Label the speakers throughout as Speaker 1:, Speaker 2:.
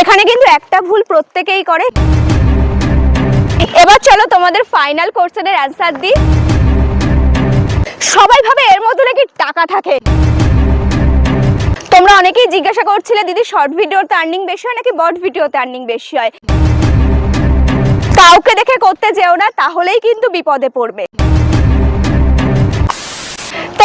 Speaker 1: এখানে কিন্তু একটা ভুল প্রত্যেকেই করে। এবার চলো তোমাদের ফাইনাল কোশ্চেনের অ্যান্সার দিই। সবাই ভাবে এর মধ্যে নাকি টাকা থাকে। তোমরা অনেকেই জিজ্ঞাসা করছিলে, দিদি শর্ট ভিডিওতে আর্নিং বেশি হয় নাকি বট ভিডিওতে আর্নিং বেশি হয়? কাউকে দেখে করতে যেও না, তাহলেই কিন্তু বিপদে পড়বে।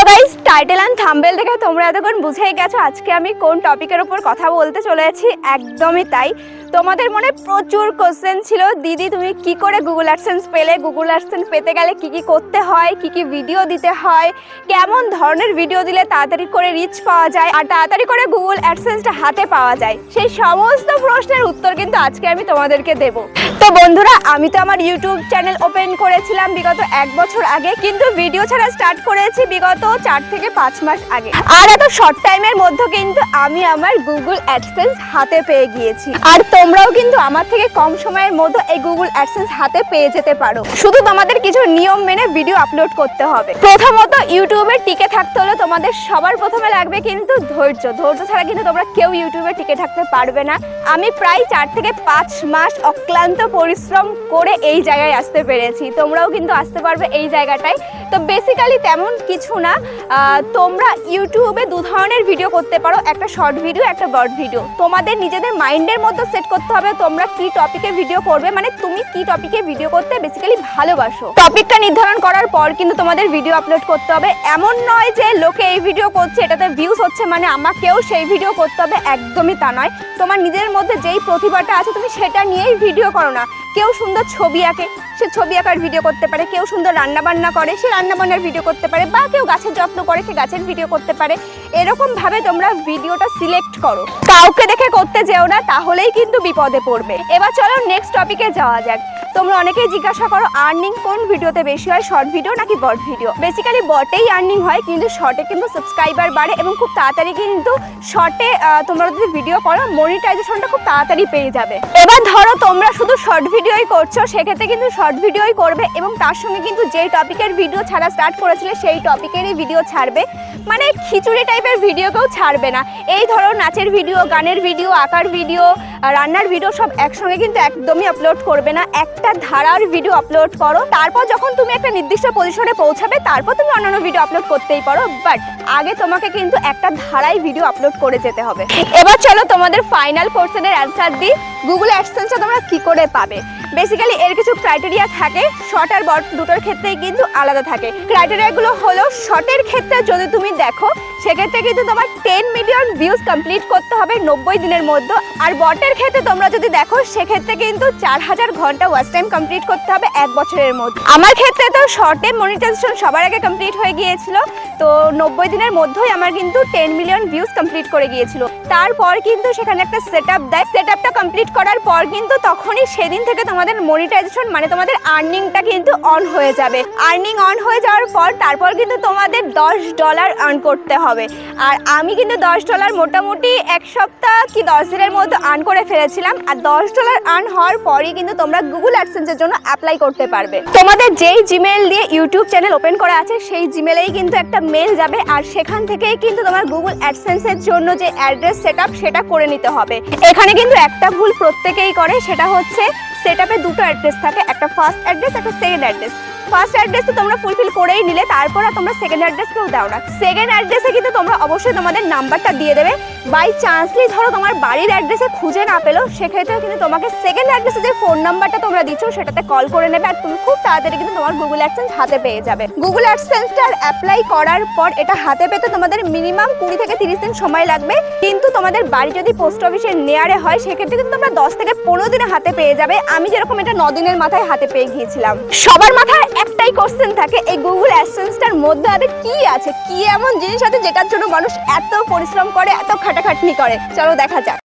Speaker 1: গাইস টাইটেল অ্যান্ড থাম্বেল দেখে তোমরা এতক্ষণ বুঝেই গেছো আজকে আমি কোন টপিকের উপর কথা বলতে চলেছি একদমই তাই। তোমাদের মনে প্রচুর কোশ্চেন ছিল। দিদি, তুমি কি করে গুগল অ্যাডসেন্স পেলে? গুগল অ্যাডসেন্স পেতে গেলে কি কি করতে হয়? কি কি ভিডিও দিতে হয়? কেমন ধরনের ভিডিও দিলে তাড়াতাড়ি করে রিচ পাওয়া যায়? আর তাড়াতাড়ি করে গুগল অ্যাডসেন্সটা হাতে পাওয়া যায়? সেই সমস্ত প্রশ্নের উত্তর কিন্তু আজকে আমি তোমাদেরকে দেব। তো বন্ধুরা, আমি তো আমার ইউটিউব চ্যানেল ওপেন করেছিলাম বিগত এক বছর আগে, কিন্তু ভিডিও ছাড়া স্টার্ট করেছি বিগত চার থেকে পাঁচ মাস আগে। আর এত শর্ট টাইমের মধ্যে কিন্তু আমি আমার গুগল অ্যাডসেন্স হাতে পেয়ে গিয়েছি। আর তোমরাও কিন্তু আমার থেকে কম সময়ের মধ্যে এই গুগল অ্যাডসেন্স হাতে পেয়ে যেতে পারো। শুধু তোমাদের কিছু নিয়ম মেনে ভিডিও আপলোড করতে হবে। প্রথমত ইউটিউবে টিকে থাকতে হলে তোমাদের সবার প্রথমে লাগবে কিন্তু ধৈর্য। ধৈর্য ছাড়া কিন্তু তোমরা কেউ ইউটিউবে টিকে থাকতে পারবে না। আমি প্রায় চার থেকে পাঁচ মাস অক্লান্ত পরিশ্রম করে এই জায়গায় আসতে পেরেছি। তোমরাও কিন্তু আসতে পারবে এই জায়গাটায়। তো বেসিক্যালি তেমন কিছু না। তোমরা ইউটিউবে দু ধরনের ভিডিও করতে পারো। একটা শর্ট ভিডিও একটা বড় ভিডিও তোমাদের নিজেদের মাইন্ডের মধ্যে সেট করতে হবে তোমরা কি টপিকে ভিডিও করবে। মানে তুমি কি টপিকে ভিডিও করতে বেসিক্যালি ভালোবাসো। টপিকটা নির্ধারণ করার পর কিন্তু তোমাদের ভিডিও আপলোড করতে হবে। এমন নয় যে লোকে এই ভিডিও করছে, এটাতে ভিউজ হচ্ছে মানে আমাকেও সেই ভিডিও করতে হবে। একদমই তা নয়। তোমার নিজের মধ্যে যেই প্রতিভাটা আছে তুমি সেটা নিয়েই ভিডিও করো না। นะคะ কেউ সুন্দর ছবি আঁকে, সে ছবি আঁকার ভিডিও করতে পারে, কেউ সুন্দর রান্না বান্না করে, সে রান্না বান্নার ভিডিও করতে পারে, বা কেউ গাছের যত্ন করে, সে গাছের ভিডিও করতে পারে। এরকম ভাবে তোমরা ভিডিওটা সিলেক্ট করো। কাউকে দেখে করতে যেও না, তাহলেই কিন্তু বিপদে পড়বে। এবার চলো নেক্সট টপিকে যাওয়া যাক। তোমরা অনেকেই জিজ্ঞাসা করো আর্নিং কোন ভিডিওতে বেশি হয় শর্ট ভিডিও নাকি বট ভিডিও বেসিক্যালি বটেই আর্নিং হয়, কিন্তু শর্টে কিন্তু সাবস্ক্রাইবার বাড়ে এবং খুব তাড়াতাড়ি কিন্তু শর্টে তোমরা যদি ভিডিও করো মনিটাইজেশনটা খুব তাড়াতাড়ি পেয়ে যাবে। এবার ধরো তোমরা শুধু শর্ট ভিডিওই করছ, সেক্ষেত্রে কিন্তু শর্ট ভিডিওই করবে এবং তার সঙ্গে কিন্তু যেই টপিকের ভিডিও ছাড়া স্টার্ট করেছিলে, সেই টপিকেরই ভিডিও ছাড়বে। মানে খিচুড়ি টাইপের ভিডিও কেউ ছাড়বে না। এই ধরো নাচের ভিডিও গানের ভিডিও আঁকার ভিডিও রান্নার ভিডিও সব একসঙ্গে কিন্তু একদমই আপলোড করবে না। একটা ধারার ভিডিও আপলোড করো, তারপর যখন তুমি একটা নির্দিষ্ট পজিশনে পৌঁছাবে, তারপর তুমি অন্যান্য ভিডিও আপলোড করতেই পারো। বাট আগে তোমাকে কিন্তু একটা ধারায় ভিডিও আপলোড করে যেতে হবে। এবার চলো তোমাদের ফাইনাল কোশ্চেনের অ্যান্সার দিই। গুগল অ্যাডসেন্সটা তোমরা কী করে পাবে? বেসিক্যালি এর কিছু ক্রাইটেরিয়া থাকে শর্ট আর বট দুটোর ক্ষেত্রেই কিন্তু আলাদা থাকে। ক্রাইটেরিয়াগুলো হলো শর্টের ক্ষেত্রে যদি তুমি দেখো, সেক্ষেত্রে কিন্তু তোমার টেন মিলিয়ন ভিউজ কমপ্লিট করতে হবে নব্বই দিনের মধ্যে। আর বটের ক্ষেত্রে তোমরা যদি দেখো, সেক্ষেত্রে কিন্তু চার হাজার ঘণ্টা ওয়াচ টাইম কমপ্লিট করতে হবে এক বছরের মধ্যে। আমার ক্ষেত্রে তো শর্টে মনিটাইজেশন সবার আগে কমপ্লিট হয়ে গিয়েছিল। তো নব্বই দিনের মধ্যেই আমার কিন্তু টেন মিলিয়ন ভিউজ কমপ্লিট করে গিয়েছিল। তারপর কিন্তু সেখানে একটা সেট আপ দেয়। সেট আপটা কমপ্লিট করার পর কিন্তু তখনই সেদিন থেকে তোমাদের মনিটাইজেশন মানে তোমাদের আর্নিংটা কিন্তু অন হয়ে যাবে। আর্নিং অন হয়ে যাওয়ার পর তারপর কিন্তু তোমাদের দশ ডলার আর্ন করতে হবে। আর আমি কিন্তু দশ ডলার মোটামুটি এক সপ্তাহ কি দশ দিনের মধ্যে আর্ন করে ফেলেছিলাম। আর দশ ডলার আর্ন হওয়ার পরই কিন্তু তোমরা গুগল অ্যাডসেন্সের জন্য অ্যাপ্লাই করতে পারবে। তোমাদের যেই জিমেল দিয়ে ইউটিউব চ্যানেল ওপেন করা আছে, সেই জিমেলেই কিন্তু একটা মেল যাবে। আর সেখান থেকেই কিন্তু তোমার গুগল অ্যাডসেন্সের জন্য যে অ্যাড্রেস সেট সেটা করে নিতে হবে। এখানে কিন্তু একটা ভুল প্রত্যেকেই করে, সেটা হচ্ছে সেট দুটো অ্যাড্রেস থাকে, একটা ফার্স্ট অ্যাড্রেস একটা সেকেন্ড অ্যাড্রেস ফার্স্ট অ্যাড্রেস তো তোমরা ফুলফিল করেই নিলে, তারপর তোমরা সেকেন্ড অ্যাড্রেস কেউ দাও না। সেকেন্ড অ্যাড্রেসে কিন্তু তোমরা অবশ্যই তোমাদের নাম্বারটা দিয়ে দেবে। বাই চান্সলি ধরো তোমার বাড়ির অ্যাড্রেসে খুঁজে না পেল সেক্ষেত্রে কিন্তু তোমাকে সেকেন্ড অ্যাড্রেসে যে ফোন নাম্বারটা তোমরা দিচ্ছ, সেটাতে কল করে নেবে আর তুমি খুব তাড়াতাড়ি কিন্তু তোমার গুগল অ্যাডসেন্স হাতে পেয়ে যাবে। গুগল অ্যাডসেন্সটার অ্যাপ্লাই করার পর এটা হাতে পেতে তোমাদের মিনিমাম কুড়ি থেকে তিরিশ দিন সময় লাগবে। কিন্তু তোমাদের বাড়ি যদি পোস্ট অফিসের নেয়ারে হয়, সেক্ষেত্রে কিন্তু তোমরা দশ থেকে পনেরো দিনে হাতে পেয়ে যাবে। আমি যেরকম এটা নদিনের মাথায় হাতে পেয়ে গিয়েছিলাম। সবার মাথায় একটাই কোশ্চেন থাকে, এই গুগল অ্যাডসেন্সটার মধ্যে আরে কি আছে? কি এমন জিনিস আছে যেটার জন্য মানুষ এত পরিশ্রম করে, এত খাটাখাটনি করে? চলো দেখা যাক।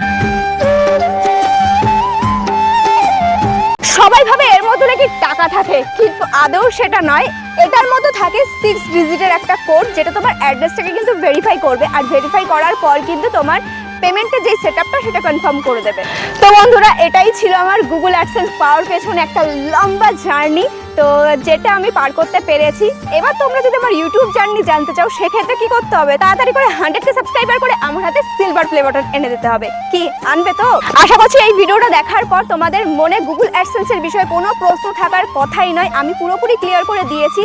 Speaker 1: সবাই ভাবে এর মধ্যে নাকি টাকা থাকে, কিন্তু আদৌ সেটা নয়। এটার মধ্যে থাকে সিক্স ডিজিটের একটা কোড যেটা তোমার অ্যাড্রেসটাকে কিন্তু ভেরিফাই করবে। আর ভেরিফাই করার পর কিন্তু তোমার পেমেন্টের যেই সেট সেটা কনফার্ম করে দেবে। তো বন্ধুরা, এটাই ছিল আমার গুগল অ্যাডসেন্স পাওয়ার পেছনে একটা লম্বা জার্নি তো যেটা আমি পার করতে পেরেছি। এবার তোমরা যদি আমার ইউটিউব জার্নি জানতে চাও, সেক্ষেত্রে কি করতে হবে? তাড়াতাড়ি করে হান্ড্রেড কে সাবস্ক্রাইবার করে আমার হাতে সিলভার প্লে বাটন এনে দিতে হবে। কি, আনবে তো? আশা করছি এই ভিডিওটা দেখার পর তোমাদের মনে গুগল অ্যাডসেন্সের বিষয়ে কোনো প্রশ্ন থাকার কথাই নয়। আমি পুরোপুরি ক্লিয়ার করে দিয়েছি।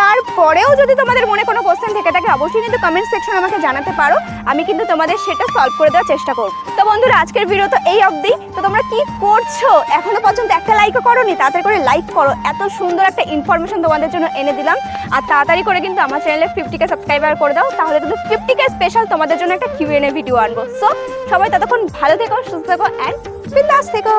Speaker 1: তারপরেও যদি তোমাদের মনে কোনো কোশ্চেন থেকে থাকে, অবশ্যই কিন্তু কমেন্ট সেকশন আমাকে জানাতে পারো। আমি কিন্তু তোমাদের সেটা সলভ করে দেওয়ার চেষ্টা করব। তো বন্ধুরা, আজকের ভিডিও তো এই অবধি। তো তোমরা কি করছ? এখনও পর্যন্ত একটা লাইকও করোনি? তাড়াতাড়ি করে লাইক করো। এত সুন্দর একটা ইনফরমেশন তোমাদের জন্য এনে দিলাম। আর তাড়াতাড়ি করে কিন্তু আমার চ্যানেলে ফিফটি কে সাবস্ক্রাইবার করে দাও। তাহলে কিন্তু ফিফটি কে স্পেশাল তোমাদের জন্য একটা কিউএনএ ভিডিও আনব। সো সবাই ততক্ষণ ভালো থেকো, সুস্থ থেকো অ্যান্ড বিন্দাস থেকো।